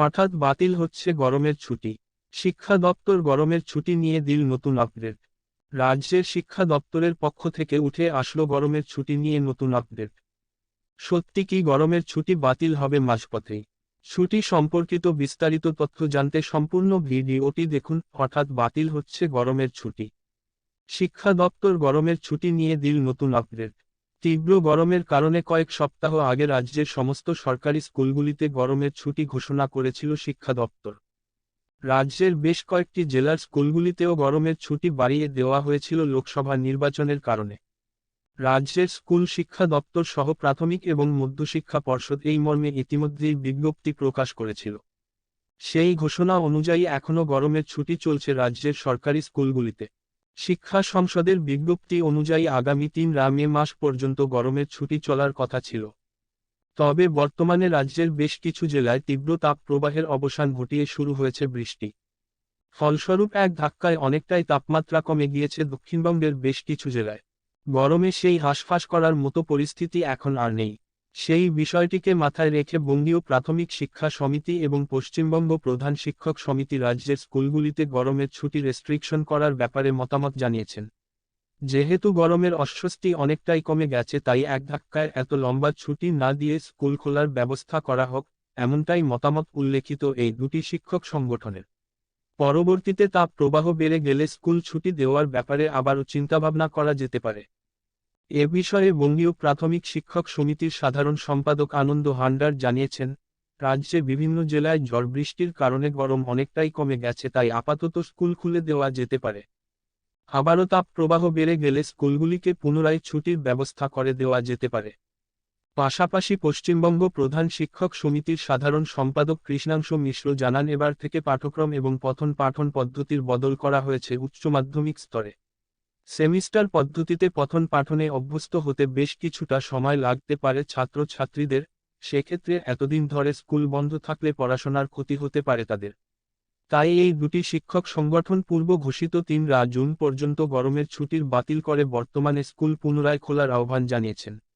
হঠাৎ বাতিল হচ্ছে গরমের ছুটি। শিক্ষা দপ্তর গরমের ছুটি নিয়ে দিল নতুন আপডেট। রাজ্যের শিক্ষা দপ্তরের পক্ষ থেকে উঠে আসলো গরমের ছুটি নিয়ে নতুন আপডেট। সত্যি কি গরমের ছুটি বাতিল হবে মাঝপথেই ছুটি সম্পর্কিত বিস্তারিত তথ্য জানতে সম্পূর্ণ ভিডিওটি দেখুন, হঠাৎ বাতিল হচ্ছে গরমের ছুটি। শিক্ষা দপ্তর গরমের ছুটি নিয়ে দিল নতুন আপডেট। তীব্র গরমের কারণে কয়েক সপ্তাহ আগে রাজ্যের সমস্ত সরকারি স্কুলগুলিতে গরমের ছুটি ঘোষণা করেছিল শিক্ষা দপ্তর। রাজ্যের বেশ কয়েকটি জেলার স্কুলগুলিতেও গরমের ছুটি বাড়িয়ে দেওয়া হয়েছিল লোকসভা নির্বাচনের কারণে। রাজ্যের স্কুল শিক্ষা দপ্তর সহ প্রাথমিক এবং মধ্যশিক্ষা পর্ষদ এই মর্মে ইতিমধ্যেই বিজ্ঞপ্তি প্রকাশ করেছিল। সেই ঘোষণা অনুযায়ী এখনও গরমের ছুটি চলছে রাজ্যের সরকারি স্কুলগুলিতে। শিক্ষা সংসদের বিজ্ঞপ্তি অনুযায়ী আগামী তিন রা মে মাস পর্যন্ত গরমের ছুটি চলার কথা ছিল। তবে বর্তমানে রাজ্যের বেশ কিছু জেলায় তীব্র তাপ প্রবাহের অবসান ঘটিয়ে শুরু হয়েছে বৃষ্টি। ফলস্বরূপ এক ধাক্কায় অনেকটাই তাপমাত্রা কমে গিয়েছে দক্ষিণবঙ্গের বেশ কিছু জেলায়। গরমে সেই হাঁসফাঁস করার মতো পরিস্থিতি এখন আর নেই। সেই বিষয়টিকে মাথায় রেখে বঙ্গীয় প্রাথমিক শিক্ষা সমিতি এবং পশ্চিমবঙ্গ প্রধান শিক্ষক সমিতি রাজ্যের স্কুলগুলিতে গরমের ছুটি রেস্ট্রিকশন করার ব্যাপারে মতামত জানিয়েছেন। যেহেতু গরমের অস্বস্তি অনেকটাই কমে গেছে, তাই এক ধাক্কায় এত লম্বা ছুটি না দিয়ে স্কুল খোলার ব্যবস্থা করা হোক, এমনটাই মতামত উল্লেখিত এই দুটি শিক্ষক সংগঠনের। পরবর্তীতে তাপ প্রবাহ বেড়ে গেলে স্কুল ছুটি দেওয়ার ব্যাপারে আবারও চিন্তাভাবনা করা যেতে পারে। এ বিষয়ে বঙ্গীয় প্রাথমিক শিক্ষক সমিতির সাধারণ সম্পাদক আনন্দ হান্ডার জানিয়েছেন, রাজ্যে বিভিন্ন জেলায় ঝড় বৃষ্টির কারণে গরম অনেকটাই কমে গেছে তাই আপাতত স্কুল খুলে দেওয়া যেতে পারে। আবারও তাপ প্রবাহ বেড়ে গেলে স্কুলগুলিকে পুনরায় ছুটির ব্যবস্থা করে দেওয়া যেতে পারে। পাশাপাশি পশ্চিমবঙ্গ প্রধান শিক্ষক সমিতির সাধারণ সম্পাদক কৃষ্ণাংশ মিশ্র জানান, এবার থেকে পাঠক্রম এবং পঠন পাঠন পদ্ধতির বদল করা হয়েছে উচ্চ মাধ্যমিক স্তরে। সেমিস্টার পদ্ধতিতে পঠন পাঠনে অভ্যস্ত হতে বেশ কিছুটা সময় লাগতে পারে ছাত্রছাত্রীদের, সেক্ষেত্রে এতদিন ধরে স্কুল বন্ধ থাকলে পড়াশোনার ক্ষতি হতে পারে তাদের। তাই এই দুটি শিক্ষক সংগঠন পূর্ব ঘোষিত তিন রা জুন পর্যন্ত গরমের ছুটির বাতিল করে বর্তমানে স্কুল পুনরায় খোলার আহ্বান জানিয়েছেন।